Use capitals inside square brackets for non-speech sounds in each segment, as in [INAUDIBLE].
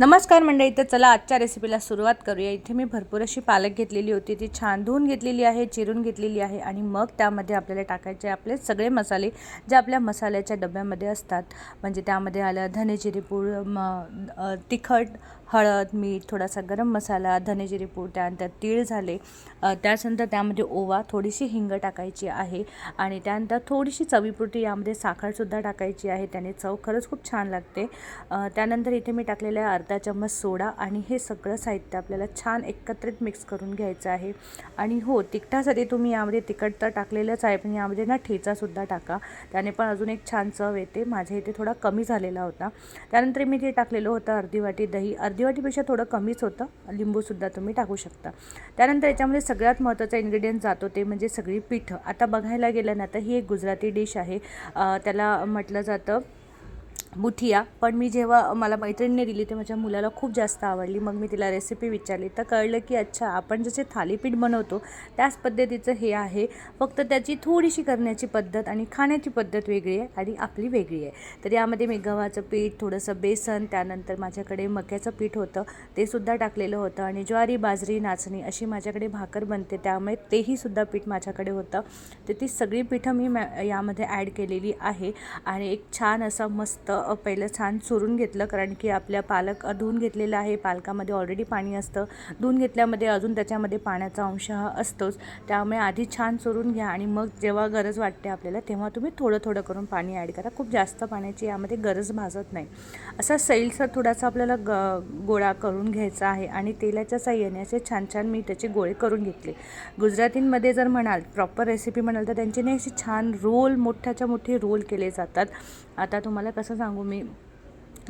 नमस्कार मंडळी तर चला आजच्या रेसिपीला सुरुवात करूया. इथे मी भरपूर अशी पालक घेतलेली होती ती छान धुवून घेतलेली आहे चिरून घेतलेली आहे आणि मग त्यामध्ये आपल्याला टाकायचे आपले सगळे मसाले जे आपल्या मसाल्याच्या डब्यामध्ये असतात. म्हणजे त्यामध्ये आलं धने जिरेपूड म तिखट हळद मीठ थोडासा गरम मसाला धनेजिरी पूड त्यानंतर तीळ झाले. त्यानंतर त्यामध्ये ओवा थोडीशी हिंग टाकायची आहे आणि त्यानंतर थोडीशी चवीपुरती यामध्ये साखरसुद्धा टाकायची आहे. त्याने चव खरंच खूप छान लागते. त्यानंतर इथे मी टाकलेलं आहे अर्धा चम्मच सोडा आणि हे सगळं साहित्य आपल्याला छान एकत्रित मिक्स करून घ्यायचं आहे. आणि हो तिखटासाठी तुम्ही यामध्ये तिखट तर टाकलेलंच आहे पण यामध्ये ना ठेचासुद्धा टाका. त्याने पण अजून एक छान चव येते. माझ्या इथे थोडा कमी झालेला होता. त्यानंतर मी ते टाकलेलं होतं अर्धी वाटी दही अर्धी वाटीपेक्षा थोडं कमीच होतं. लिंबूसुद्धा तुम्ही टाकू शकता. त्यानंतर याच्यामध्ये सगळ्यात महत्त्वाचा इन्ग्रेडियंट जातो ते म्हणजे सगळी पिठं. आता बघायला गेलं ना तर ही एक गुजराती डिश आहे. त्याला म्हटलं जातं मुठिया. पण मी जेव्हा मला मैत्रिणीने दिली ते माझ्या मुलाला खूप जास्त आवडली. मग मी तिला रेसिपी विचारली. तर कळलं की अच्छा आपण जसे थालीपीठ बनवतो त्याच पद्धतीचं हे आहे. फक्त त्याची थोडीशी करण्याची पद्धत आणि खाण्याची पद्धत वेगळी आहे आणि आपली वेगळी आहे. तर यामध्ये मी गव्हाचं पीठ थोडंसं बेसन त्यानंतर माझ्याकडे मक्याचं पीठ होतं. ते सुद्धा टाकलेलं होतं आणि ज्वारी बाजरी नाचणी अशी माझ्याकडे भाकर बनते. त्यामुळे तेही सुद्धा पीठ माझ्याकडे होतं. तर ती सगळी पीठं मी मॅ यामध्ये ॲड केलेली आहे. आणि एक छान असा मस्त पहिलं छान चुरून घेतलं कारण की आपल्या पालक धुवून घेतलेलं आहे. पालकामध्ये ऑलरेडी पाणी असतं. धुवून घेतल्यामध्ये अजून त्याच्यामध्ये पाण्याचा अंश हा असतोच. त्यामुळे आधी छान चुरून घ्या आणि मग जेव्हा गरज वाटते आपल्याला तेव्हा तुम्ही थोडं थोडं करून पाणी ॲड करा. खूप जास्त पाण्याची यामध्ये गरज भासत नाही. असा सैलसा थोडासा आपल्याला ग गोळा करून घ्यायचा आहे आणि तेलाच्या साह्याने असे छान छान मी त्याचे गोळे करून घेतले. गुजरातींमध्ये जर म्हणाल प्रॉपर रेसिपी म्हणाल तर त्यांची नाही अशी छान रोल मोठ्याच्या मोठे रोल केले जातात. आता तुम्हाला कसं सांगू मी?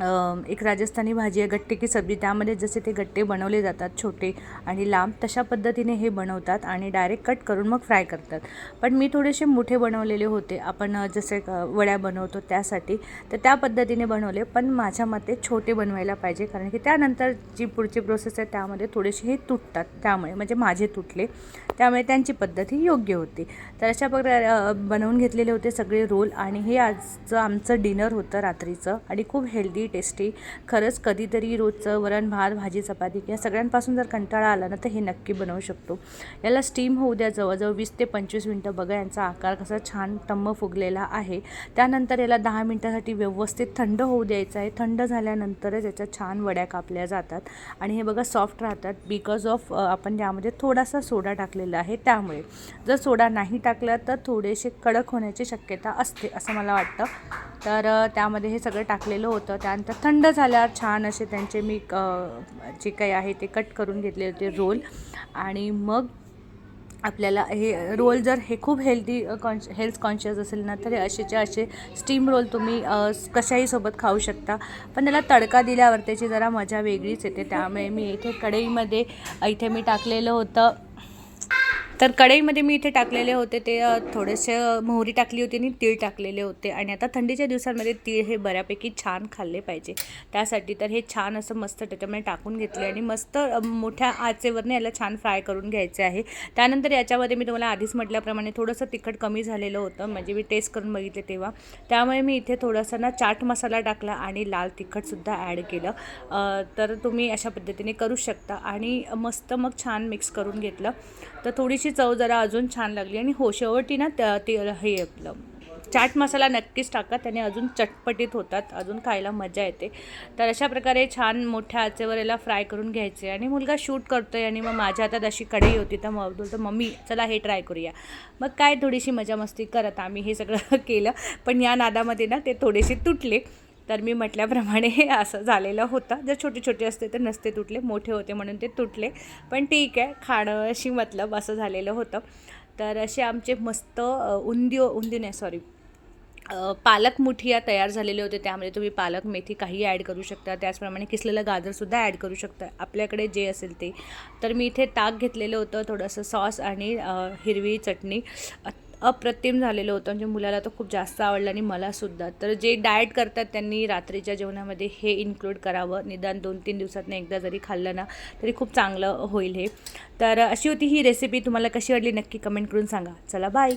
एक राजस्थानी भाजी आहे गट्टे की सब्जी. त्यामध्ये जसे ते गट्टे बनवले जातात छोटे आणि लांब तशा पद्धतीने हे बनवतात आणि डायरेक्ट कट करून मग फ्राय करतात. पण मी थोडेसे मोठे बनवलेले होते. आपण जसे वड्या बनवतो त्यासाठी तर त्या पद्धतीने बनवले. पण माझ्या मते छोटे बनवायला पाहिजे कारण की त्यानंतर जी पुढची प्रोसेस आहे त्यामध्ये थोडेसे हे तुटतात. त्यामुळे म्हणजे माझे तुटले. त्यामुळे त्यांची पद्धत ही योग्य होती. तर अशा प्रकारे बनवून घेतलेले होते सगळे रोल. आणि हे आजचं आमचं डिनर होतं रात्रीचं. आणि खूप हेल्दी टेस्टी खरंच कधीतरी रोजचं वरण भात भाजी चपाती या सगळ्यांपासून जर कंटाळा आला ना तर हे नक्की बनवू शकतो. याला स्टीम होऊ द्या जवळजवळ वीस ते पंचवीस मिनटं. बघा यांचा आकार कसा छान टम्म फुगलेला आहे. त्यानंतर याला दहा मिनटासाठी व्यवस्थित थंड होऊ द्यायचं आहे. थंड झाल्यानंतरच याच्या छान वड्या कापल्या जातात. आणि हे बघा सॉफ्ट राहतात बिकॉज ऑफ आपण त्यामध्ये थोडासा सोडा टाकलेला आहे त्यामुळे. जर सोडा नाही टाकला तर थोडेसे कडक होण्याची शक्यता असते असं मला वाटतं. तर त्यामध्ये हे सगळं टाकलेलं होतं. त्यानंतर थंड झाल्यावर छान असे त्यांचे मी क जे काही आहे ते कट करून घेतले होते रोल. आणि मग आपल्याला हे रोल जर हे खूप हेल्दी कॉन्श हेल्थ कॉन्शियस असेल ना तर हे असेचे असे स्टीम रोल तुम्ही कशाही सोबत खाऊ शकता. पण त्याला तडका दिल्यावर त्याची जरा मजा वेगळीच येते. त्यामुळे मी इथे कढईमध्ये इथे मी टाकलेलं होतं. तर कढईमध्ये मी इथे टाकलेले होते ते थोडेसे मोहरी टाकली होती आणि तीळ टाकलेले होते. आणि आता थंडीच्या दिवसांमध्ये तीळ हे बऱ्यापैकी छान खाल्ले पाहिजे. त्यासाठी तर हे छान असं मस्त त्याच्यामध्ये टाकून घेतले आणि मस्त मोठ्या आचेवरने याला छान फ्राय करून घ्यायचे आहे. त्यानंतर याच्यामध्ये मी तुम्हाला आधीच म्हटल्याप्रमाणे थोडंसं तिखट कमी झालेलं होतं म्हणजे मी टेस्ट करून बघितले तेव्हा. त्यामुळे मी इथे थोडासा ना चाट मसाला टाकला आणि लाल तिखटसुद्धा ॲड केलं. तर तुम्ही अशा पद्धतीने करू शकता. आणि मस्त मग छान मिक्स करून घेतलं. तर थोडीशी चव जरा अजून छान लागली आणि हो शेवटी ना त्या ते हे आपलं चाट मसाला नक्कीच टाका त्याने अजून चटपटीत होतात अजून खायला मजा येते. तर अशा प्रकारे छान मोठ्या आचेवर याला फ्राय करून घ्यायचे आणि मुलगा शूट करतो आहे आणि मग माझ्या हातात अशी कढई होती तर मग बोलतो मम्मी चला हे ट्राय करूया. मग काय थोडीशी मजा मस्ती करत आम्ही हे सगळं [LAUGHS] केलं. पण या नादामध्ये ना ते थोडेसे तुटले. तर मी म्हटल्याप्रमाणे हे [LAUGHS] असं झालेलं होतं. जर छोटे छोटे असते तर नसते तुटले मोठे होते म्हणून ते तुटले. पण ठीक आहे खाणं अशी मतलब असं झालेलं होतं. तर असे आमचे मस्त अ, उंदिओ नाही सॉरी पालक मुठिया तयार झालेले होते. त्यामध्ये तुम्ही पालक मेथी काही ॲड करू शकता. त्याचप्रमाणे किसलेलं गाजरसुद्धा ॲड करू शकता. आपल्याकडे जे असेल ते. तर मी इथे ताक घेतलेलं होतं थोडंसं सॉस आणि हिरवी चटणी. अप्रतिम झालेलं होतं. म्हणजे मुलाला तर खूप जास्त आवडलं आणि मलासुद्धा तर जे डाएट करतात त्यांनी रात्रीच्या जेवणामध्ये हे इन्क्लूड करावं. निदान दोन तीन दिवसातनं एकदा जरी खाल्लं ना तरी खूप चांगलं होईल हे. तर अशी होती ही रेसिपी तुम्हाला कशी वाटली नक्की कमेंट करून सांगा. चला बाय